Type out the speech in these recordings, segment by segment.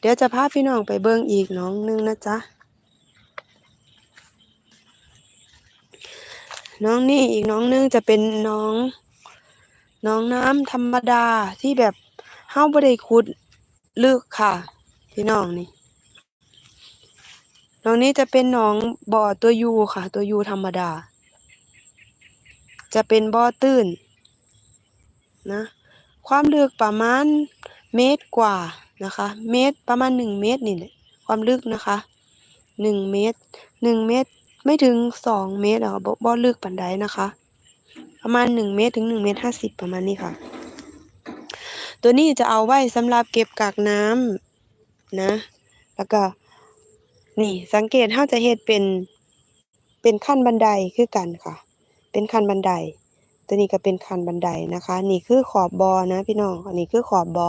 เดี๋ยวจะพาพี่น้องไปเบิ่งอีกน้องหนึงนะจ๊ะน้องนี่อีกน้องหนึงจะเป็นน้องน้องน้ำธรรมดาที่แบบเฮาบ่ได้ขุดลึกค่ะ พี่น้องนี่น้องนี้จะเป็นน้องบ่อตัวยูค่ะ ตัวยูธรรมดา จะเป็นบ่อตื้นนะ ความลึกประมาณเมตรกว่า นะคะ เมตรประมาณหนึ่งเมตรนี่แหละความลึกนะคะหนึ่งเมตรหนึ่งเมตรไม่ถึงสองเมตรอะค่ะบ่บ่ลึกปานใดนะคะ ประมาณหนึ่งเมตรถึงหนึ่งเมตรห้าสิบประมาณนี้ค่ะ ตัวนี้จะเอาไว้สำหรับเก็บกากน้ำนะ แล้วก็นี่สังเกตเฮาจะเฮ็ดเป็นเป็นขั้นบันไดคือกันค่ะ เป็นขั้นบันได ตัวนี้ก็เป็นคันบันไดนะคะ นี่คือขอบบอนะพี่น้องอันนี้คือขอบบอ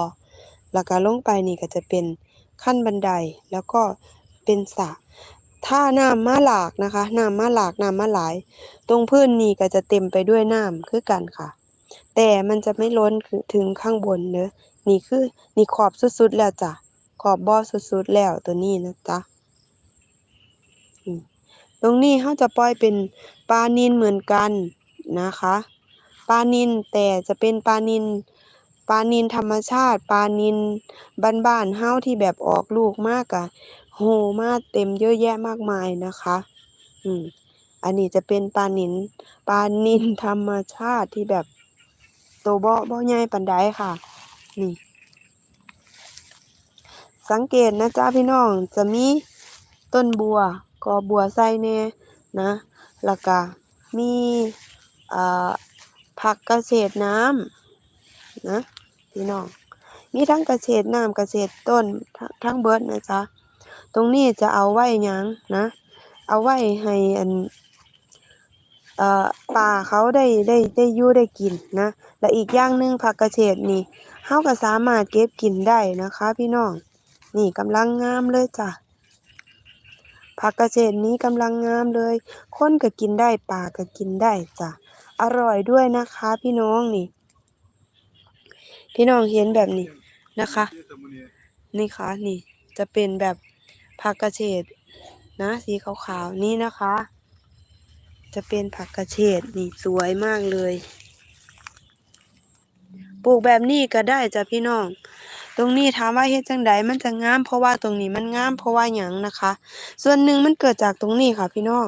แล้วก็ลงไปนี่ก็จะเป็นขั้นบันไดแล้วก็เป็นสระถ้าน้ำมาหลากนะคะน้ำมาหลากน้ำมาหลาย ตรงพื้นนี่ก็จะเต็มไปด้วยน้ำคือกันค่ะ แต่มันจะไม่ล้นถึงข้างบนเด้อนี่คือนี่ขอบสุดๆแล้วจ้ะขอบบ่อสุดๆแล้วตัวนี้นะจ๊ะตรงนี้เขาจะปล่อยเป็นปลานิลเหมือนกันนะคะปลานิลแต่จะเป็นปลานิล ปลานิลธรรมชาติ ปลานิลบ้านๆเฮาที่แบบออกลูกมากอะโหมาเต็มเยอะแยะมากมายนะคะ อืม อันนี้จะเป็นปลานิลปลานิลธรรมชาติที่แบบโตวบ่บ่ใหญ่ปานใดค่ะ นี่ สังเกตนะจ๊ะพี่น้องจะมีต้นบัวกอบัวใส่แน่นะแล้วก็มีอ่าผักเกษตรน้ำนะ พี่น้อง มีทั้งเกษตรน้ำเกษตรต้นทั้งทั้งเบิร์ดนะจ๊ะตรงนี้จะเอาไว้หยังนะ เอาไว้ให้อันเอ่าเขาได้ได้ได้ยู่ได้กินนะ และอีกอย่างหนึ่งผักกเกษตรนี่เฮาก็สามารถเก็บกินได้นะคะ พี่น้อง นี่กำลังงามเลยจ้ะ ผักกเกษตรนี้กำลังงามเลย คนก็กินได้ปลาก็กินได้จ้ะ อร่อยด้วยนะคะ พี่น้องนี่ พี่น้องเห็นแบบนี้นะคะ นี่ค่ะนี่จะเป็นแบบผักเกษตรนะสีขาวๆนี่นะคะ จะเป็นผักกระเฉดนี่สวยมากเลย ปลูกแบบนี้ก็ได้จ้ะพี่น้อง ตรงนี้ถามว่าเฮ็ดจังใดมันจะงาม เพราะว่าตรงนี้มันงามเพราะว่าหยังนะคะ ส่วนหนึ่งมันเกิดจากตรงนี้ค่ะ พี่น้อง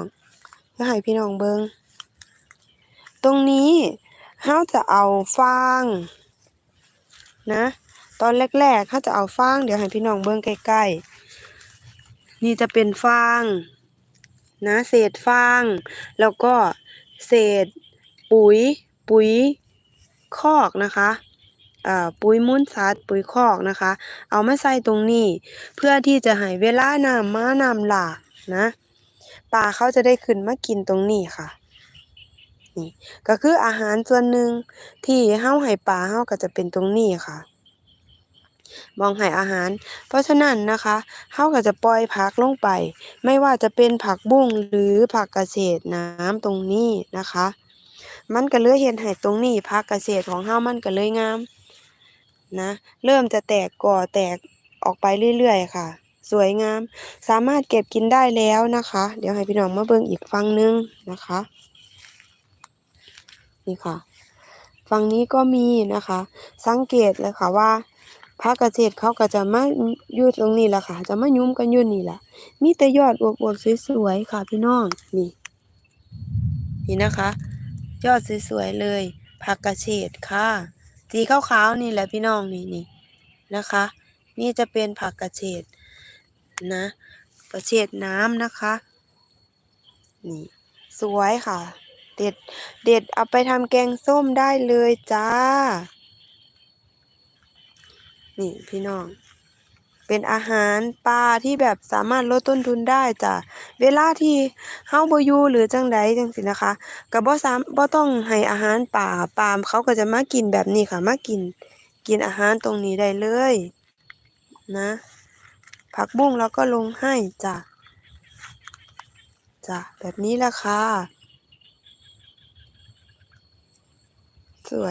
จะให้พี่น้องเบิงตรงนี้เฮาจะเอาฟาง นะ ตอนแรกๆเฮาจะเอาฟางเดี๋ยวให้พี่น้องเบิ่งใกล้ๆ นี่จะเป็นฟางนะเศษฟางแล้วก็เศษปุ๋ยปุ๋ยคอกนะคะอ่าปุ๋ยมูลสัตว์ปุ๋ยคอกนะคะ เอามาใส่ตรงนี้ เพื่อที่จะให้เวลาน้ำมาน้ำหลากนะปลาเขาจะได้ขึ้นมากินตรงนี้ค่ะ นี่ก็คืออาหารส่วนหนึ่งที่เฮาให้ปลาเฮาก็จะเป็นตรงนี้ค่ะมองให้อาหาร เพราะฉะนั้นนะคะเฮาก็จะปล่อยผักลงไป ไม่ว่าจะเป็นผักบุ้งหรือผักเกษตรน้ำตรงนี้นะคะ มันก็เลยเฮ็ดให้ตรงนี้ผักเกษตรของเฮามันก็เลยงามนะเริ่มจะแตกก่อแตกออกไปเรื่อยๆค่ะ สวยงาม สามารถเก็บกินได้แล้วนะคะ เดี๋ยวให้พี่น้องมาเบิ่งอีกฝั่งหนึงนะคะ นี่ค่ะ ฝั่งนี้ก็มีนะคะ สังเกตเลยค่ะว่าผักเกษตรเขาก็จะมาอยู่ตรงนี้แหละค่ะ จะมายุ้มกันอยู่นี่แหละมีแต่ยอดอวบๆสวยๆค่ะ พี่น้องนี่ นี่นะคะ ยอดสวยๆเลยผักกระเฉดค่ะ สีขาวๆนี่แหละพี่น้องนี่นี่นะคะ นี่จะเป็นผักกระเฉดนะกระเฉดน้ำนะคะ นี่ สวยค่ะ เด็ด เด็ดเอาไปทำแกงส้มได้เลยจ้า นี่พี่น้อง เป็นอาหารปลาที่แบบสามารถลดต้นทุนได้จ้ะ เวลาที่เฮาบ่อยู่หรือจังใดจังซี้นะคะก็บ่สามบ่ต้องให้อาหารปลาปลาเขาก็จะมากินแบบนี้ค่ะมากิน กินอาหารตรงนี้ได้เลย นะผักบุ้งเราก็ลงให้จ้ะจ้ะแบบนี้แหละค่ะ